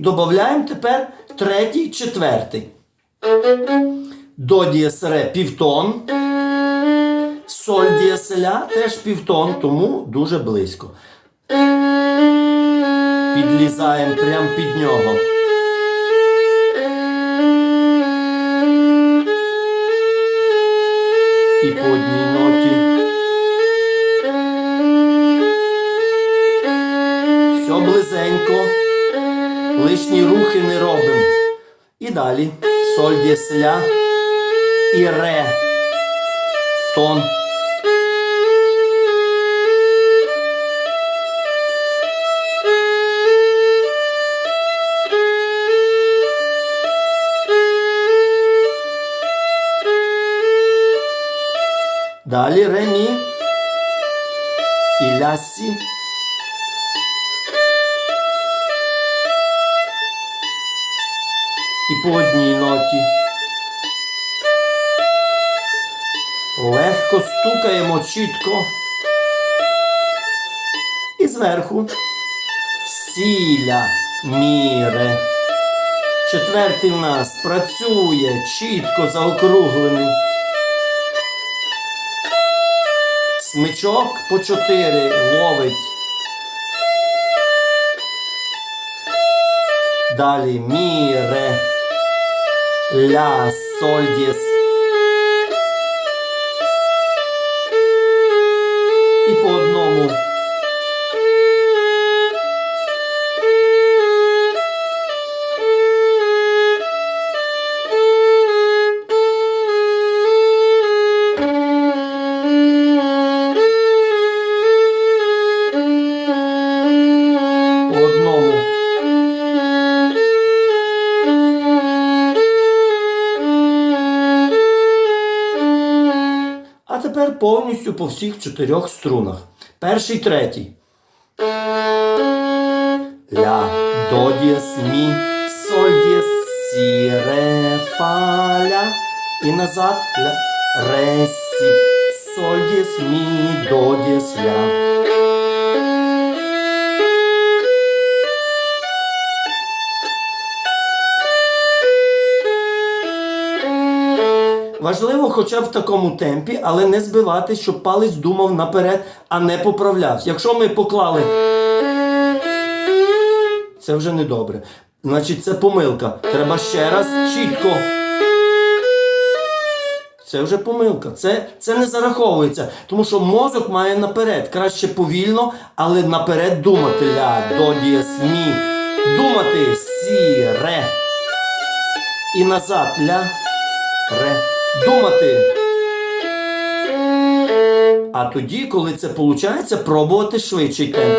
додаємо тепер третій, четвертий. До дієс ре півтон. Соль дієс ля теж півтон, тому дуже близько. Підлізаємо прямо під нього. І по одній Лишні рухи не робимо. І далі. Соль дієс ля і ре. Тон. Далі ре мі. І ля сі. І по одній ноті. Легко стукаємо чітко. І зверху сіля міре. Четвертий в нас працює чітко заокруглений. Смичок по чотири ловить. Далі міре. Ля соль дієс. І по тепер повністю по всіх чотирьох струнах. Перший, третій. Ля, до дієс, мі, соль дієс, сі, ре, фа, ля. І назад ля, ре, сі, соль дієс, мі, до дієс, ля. Важливо хоча б в такому темпі, але не збивати, щоб палець думав наперед, а не поправлявся. Якщо ми поклали, це вже не добре. Значить, це помилка. Треба ще раз чітко. Це вже помилка. Це, це не зараховується. Тому що мозок має наперед. Краще повільно, але наперед думати. Ля, до, дієс, мі. Думати сі, ре. І назад ля, ре. Думати. А тоді, коли це виходить, пробувати швидший темп.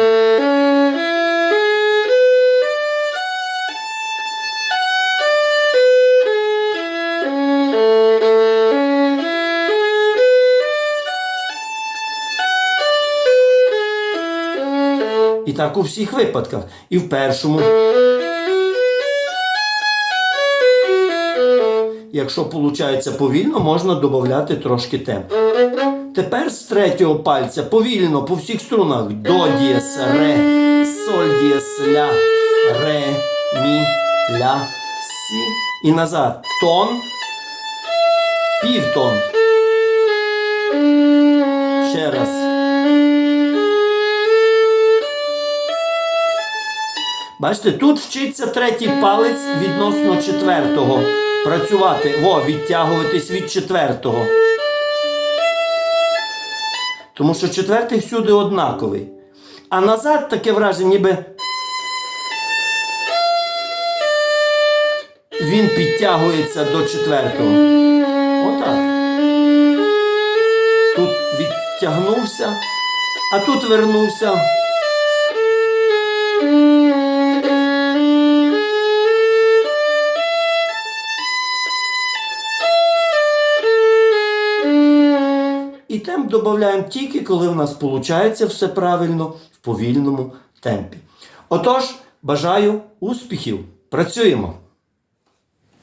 І так у всіх випадках. І в першому. Якщо виходить повільно, можна додати трошки темп. Тепер з третього пальця повільно по всіх струнах до дієс, ре, соль дієс, ля, ре, мі, ля, сі. І назад тон, півтон. Ще раз. Бачите, тут вчиться третій палець відносно четвертого. Працювати, во, відтягуватись від четвертого. Тому що четвертий всюди однаковий. А назад таке враження, ніби він підтягується до четвертого. Отак. Тут відтягнувся, а тут вернувся. Додаємо тільки, коли в нас виходить все правильно в повільному темпі. Отож, бажаю успіхів! Працюємо!